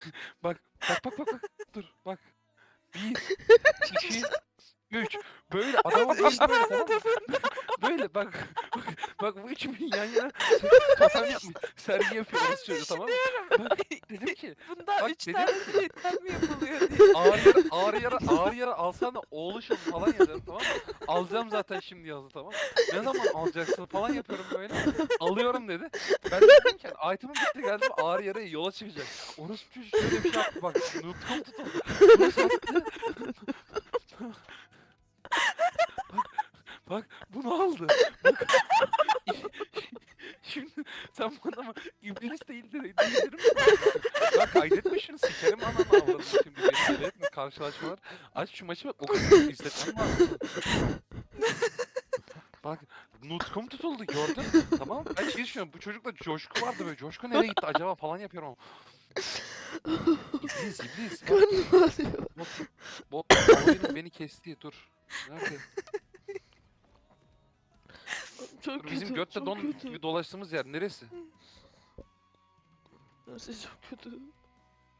Bak bak bak bak bak. Dur bak. Bir, iki, üç. Böyle adamın başı böyle tamam mı? Böyle bak. Bak, bak bu üçümün yan yana totem yapmış. Sergi yapıyoruz şöyle tamam mı? Bak, dedim ki Bundan Bak 3 dedim tane mı yapılıyor diye. Ağır yara ağır yara ağır yara alsan da oğluşum falan yazarım tamam mı? Alacağım zaten şimdi yazdı tamam mı? Ne zaman alacaksın falan yapıyorum böyle. Alıyorum dedi. Ben de dedim ki hani item'ım bitti geldim ağır yaraya yola çıkacak. Orospu çocuğu şöyle bir şey yaptı bak. Nutkum tutuldu. Bunu sattı. bak, bak bunu aldı. Bak. Şimdi sen bana mı iblis değildir değildir misin? Şunu sikerim ananı avradım şimdi beni deli etme karşılaşmalar. Aç şu maçı bak o kadar izletmem lazım. Bak nutkum tutuldu gördün tamam mı? Ben şey düşünüyorum bu çocukta coşku vardı böyle coşku nereye gitti acaba falan yapıyorum ama. İblis iblis bak Karnım ağrıyor. bot bot oyunun beni kesti dur. Nerede? Çok Dur, kötü. bizim götte çok don kötü. gibi dolaştığımız yer neresi? Neyse çok kötü.